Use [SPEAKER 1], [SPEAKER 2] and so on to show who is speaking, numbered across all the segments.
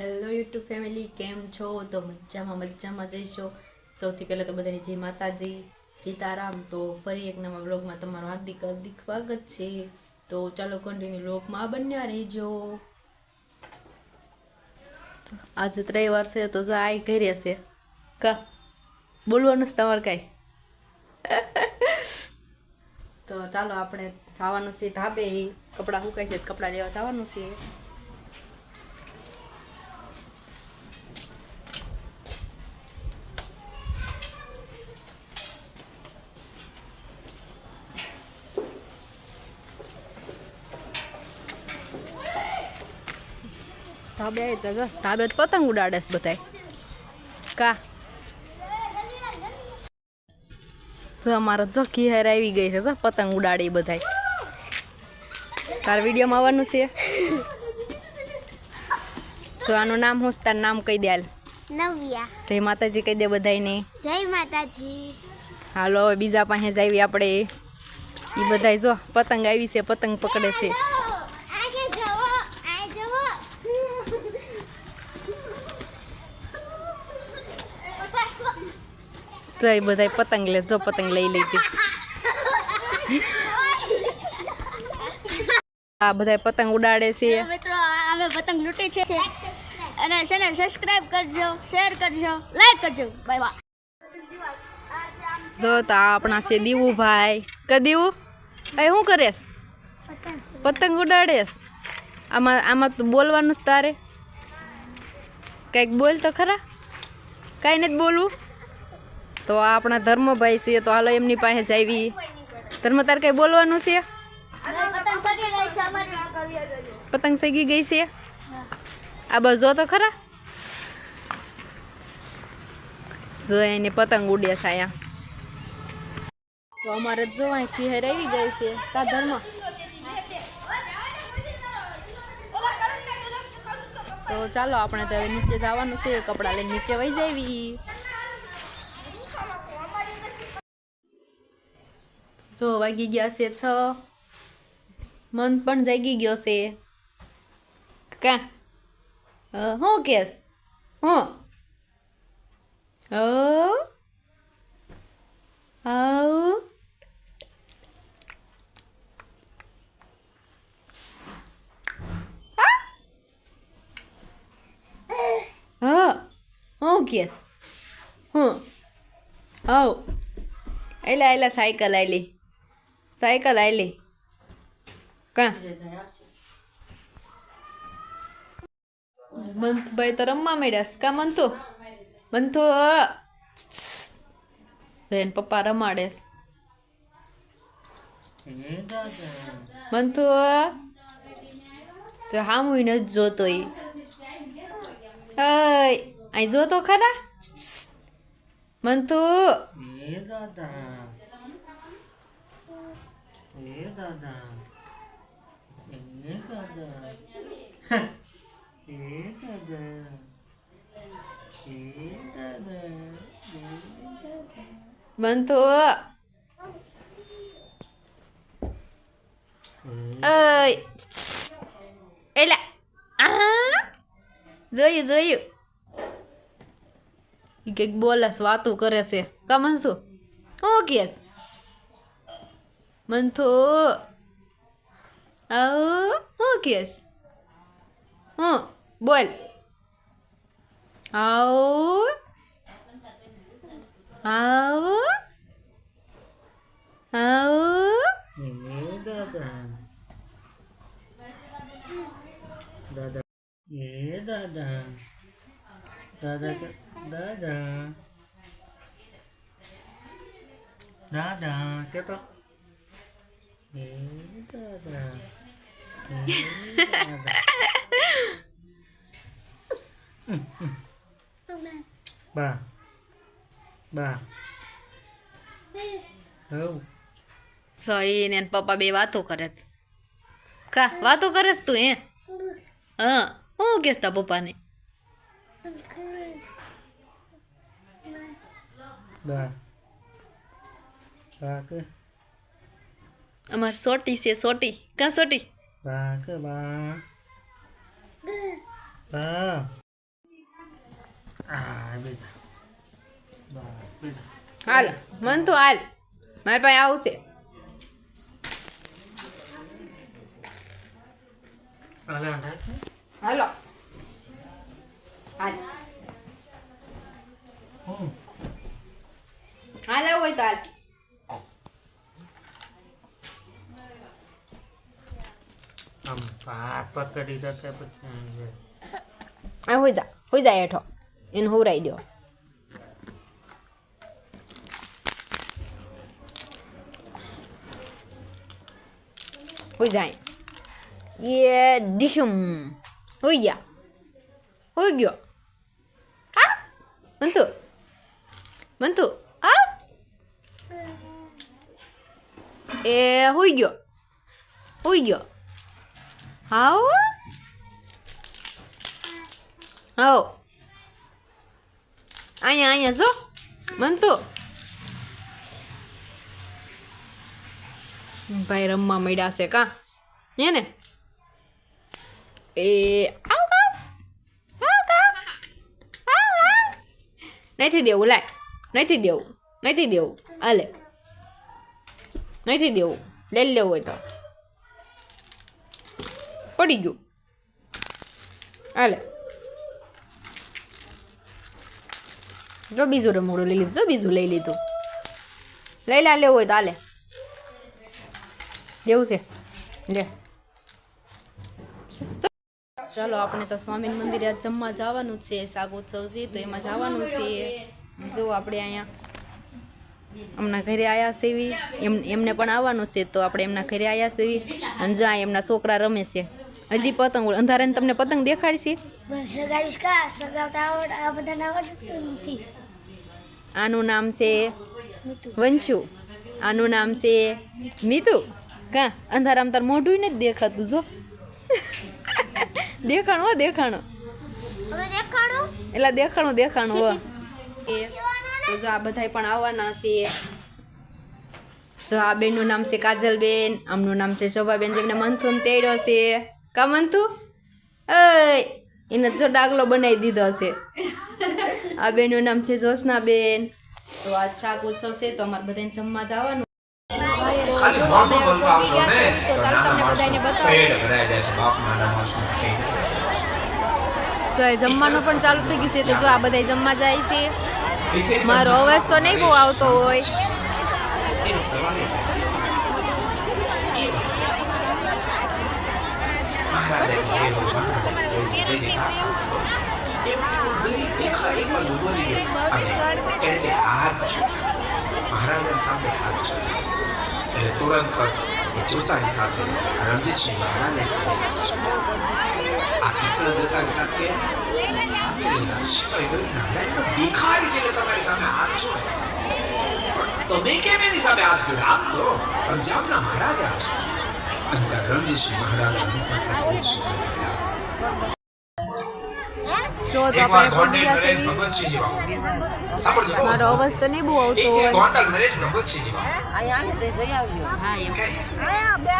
[SPEAKER 1] Hello YouTube family કેમ છો? તો મજામાં મજામાં જઈશો. સૌથી પહેલાં તો બધાની જય માતાજી, સીતારામ. તો ફરી એક નવા બ્લોગમાં તમારું હાર્દિક હાર્દિક સ્વાગત છે. તો ચાલો કન્ટિન્યુ બ્લોગમાં બન્યા રહેજો. આજે ત્રણ છે, તો આ ઘરે છે. કા? બોલવાનું છે તમારે કાંઈ? તો ચાલો આપણે જવાનું છે ધાબે. કપડાં સુકાય છે કપડાં લેવા જવાનું છે. ધાબે આવી તો જો. ધાબે તો પતંગ ઉડાડે છે બધાય. કા? તો અમારા જો ખીહેર આવી ગઈ છે જો પતંગ ઉડાડી બધાય. તાર વિડીયોમાં આવવાનું છે? જો આનું નામ હું તાર નામ કહી દે હાલ.
[SPEAKER 2] નવ્યા.
[SPEAKER 1] જય માતાજી કહી દે બધાને
[SPEAKER 2] જય માતાજી.
[SPEAKER 1] હાલો હવે બીજા પાસે જાવી આપણે. એ બધાય જો પતંગ આવી છે પતંગ પકડે છે. તો એ બધાય પતંગ લે જો પતંગ લઈ લીધી આ બધાય પતંગ ઉડાડે છે
[SPEAKER 2] મિત્રો અમે પતંગ લૂંટી છે અને ચેનલ સબસ્ક્રાઇબ કરજો શેર કરજો લાઈક કરજો બાય બાય
[SPEAKER 1] જો તો આપણા છે દીવું ભાઈ કે દીવું ભાઈ શું કરેશ પતંગ ઉડાડેશ આમાં આમાં તો બોલવાનું જ તારે કંઈક બોલ તો ખરા કાંઈ નથી બોલવું તો આ આપણા ધર્મભાઈ છે તો હાલો એમની પાસે જ આવી ધર્મ તારે કંઈ બોલવાનું છે?
[SPEAKER 2] પતંગ સગી ગઈ છે?
[SPEAKER 1] આ બસ જો તો ખરા. જો એની પતંગ ઉડે છે અહીંયા. તો અમારે જો અહીં ખીહેર આવી ગઈ છે, કા ધર્મ? તો ચાલો, આપણે તો હવે નીચે જવાનું છે, કપડાં લઈને નીચે વહી જાવી. જો વાગી ગયા છે છ. મન પણ જાગી ગયો છે. કા હું કેસ? હું? આવ? હા? હું? કેસ? હું? આવ. એલા એલા સાયકલ આયલી. સાયકલ આયલી કા મંથભાઈ તો રમવા માંડ્યા કા મંથુ મંથુ બેન પપ્પા રમાડે મંથુ જો હામુય નથી જોતો ઈ અય અહીં જોતો ખરા મંથુ
[SPEAKER 3] એ દાદા એ દાદા એ દાદા એ દાદા એ દાદા
[SPEAKER 1] મંથુ અય એલા આ જોયું જોયું ઈ કંઈક બોલે છે વાતું કરે છે કા મનસુ હું કે મંથુ હું કેસ હું બોલ આવ આવ આવ
[SPEAKER 3] દાદા એ દાદા દાદા દાદા એ દાદા એ દાદા બા બા હવ
[SPEAKER 1] સો એને એન પપ્પા બે વાતો કરે છે કા વાતો કરે છે તું હે હા હું કેસ તા પપ્પાને
[SPEAKER 3] બા બા કે
[SPEAKER 1] અમાર સોટી છે સોટી. કા સોટી?
[SPEAKER 3] બા કે બા? બા. હા બેટા. બસ બેટા.
[SPEAKER 1] હાલ મન તો હાલ. મારી પાસે આવશે
[SPEAKER 3] હાલો
[SPEAKER 1] હાલ. હાલ આવું હોય તો હાલ.
[SPEAKER 3] આમ હાથ પકડી રાખે પછી.
[SPEAKER 1] આ હોઈ જા, હોઈ જાય હેઠો. એને હોરાઈ દો હોઈ જાય એ ડીશુમ. હોઈ ગયા. હોઈ ગયો. હા મંતુ. મંતુ હા એ હોઈ ગયો. હોઈ ગયો. હાવ હાવ અહીંયા અહીંયા જો મંતુ ભાઈ રમવા મળ્યા છે કા હે ને એ આવ આવ આવ આવ આવ આવ નથી દેવું લાય નથી દેવું નથી દેવું હાલે નથી દેવું લઈ લેવું હોય તો પડી ગયું. હાલે. જો બીજું રમોડું લઈ લીધું, જો બીજું લઈ લીધું. લઈ લા લેવું હોય તો હાલે. જેવું છે. લે. ચાલો, આપણે તો સ્વામી મંદિરે આજ જમવા જવાનું છે શાકોત્સવ છે, તો એમાં જવાનું છે. જો આપણે અહીંયા એમના ઘરે આવ્યા સેવી, એમ, એમને પણ આવવાનું છે, તો આપણે એમના ઘરે આવ્યા સેવી. અને જો એમના છોકરા રમે છે. હજી પતંગ અંધારાને તમને પતંગ દેખાડશે
[SPEAKER 2] સગાવીશ કા? સગાવતા આવડ આ બધાને આવડતું નથી.
[SPEAKER 1] આનું નામ છે વંશુ. આનું નામ છે મીતુ. કા? અંધારામ તાર મોઢું નથી દેખાતું જો. દેખાણ હો દેખાણ. એટલે દેખાણું દેખાણું હો. એ તો જો આ બધાય પણ આવવાના છે. જો આ બેનનું નામ છે કાજલબેન આમનું નામ છે શોભાબેન જેમને મંથુન તેડ્યો છે. કા મંથુ અય એને જો ડાગલો બનાવી દીધો છે. આ બેનનું નામ છે જોશનાબેન તો આજ શાક ઉત્સવ છે તો અમારે બધાને જમવા જવાનું. તો તો
[SPEAKER 4] તો
[SPEAKER 1] ચાલો તમને બધાને બતાવું. તો જમવાનું પણ ચાલુ થઈ ગયું છે તો જો આ બધા જમવા જાય છે. મારો અવાજ તો નહીં બહુ આવતો હોય
[SPEAKER 4] એ સવારે જતી. એ મહારાજે જેવો મહારાજે જેવું જે જે કાકા હતો. એમ તેવો ગરીબ ભિખારી પણ બોલી ગયો. અને એણે બે હાથ જોડ્યા. મહારાજાની સામે હાથ જોડ્યા. એટલે તુરંત એ જોતાની સાથે રણજીતસિંહ મહારાજે આ પીપળા જોતાની સાથે સાથે ભિખારી છે તમારી સામે હાથ જોડે તમે કેમ એની સામે હાથ જોડે હાથ દો પંજાબના મહારાજા અંદર રણજીતસિંહ મહારાજા મુખાતા બહુ
[SPEAKER 1] જો તો આપણે. મારો અવાજ તો નહીં બહુ આવતો હોય
[SPEAKER 4] ગોંડલ નરેશ ભગતસિંહજી બાપુ. કે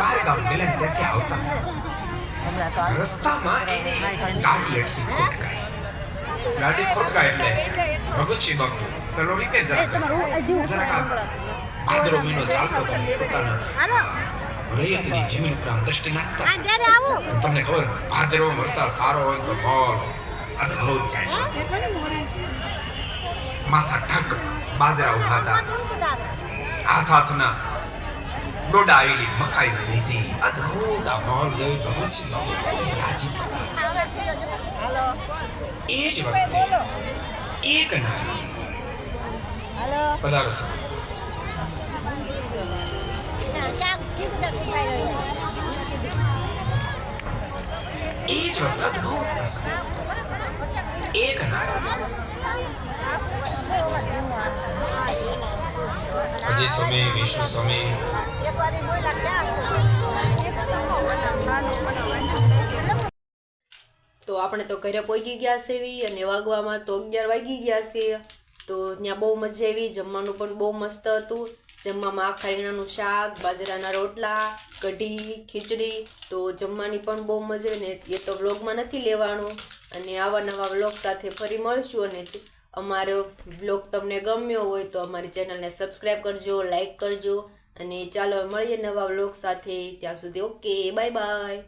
[SPEAKER 4] બહાર ગામ ગયેલા ત્યાંથી આવતા રસ્તામાં એને ગાડી અટકી ખોટકાઈ. ગાડી ખોટકાઈ એટલે ભગતસિંહ બાપુ પેલો રિપેર જરાક કર્યો. જરાક મહિનો ચાલતો પોતાના રૈયતની જીવન ઉપર આમ દ્રષ્ટિ નાખતા તમને ખબર ભાદરવો વરસાદ સારો હોય તો મોર અદભુત જાય. માથા ઠક બાજરા ઊભા હતા. હાથ હાથના ડોડા આવેલી મકાઈ લીધી. અદભુત આ મોલ જોઈ ભગવતસિંહ રાજી થતા એ જ વખતે એક નારી પધારો સર એક સમય વિષ્ણુ સમય
[SPEAKER 1] તો આપણે તો ઘરે પહોંચી ગયા એવી અને વાગવામાં તો અગિયાર વાગી ગયા છે. તો ત્યાં બહુ મજા આવી, જમવાનું પણ બહુ મસ્ત હતું. જમવામાં આખા રીંગણાનું શાક, બાજરાના રોટલા, કઢી, ખીચડી, તો જમવાની પણ બહુ મજા ને એ તો વ્લોગમાં નથી લેવાનું. અને આવા નવા વ્લોગ સાથે ફરી મળશું અને અમારો બ્લોગ તમને ગમ્યો હોય તો અમારી ચેનલને સબસ્ક્રાઈબ કરજો, લાઈક કરજો. અને ચાલો મળીએ નવા બ્લોગ સાથે. ત્યાં સુધી ઓકે, બાય બાય.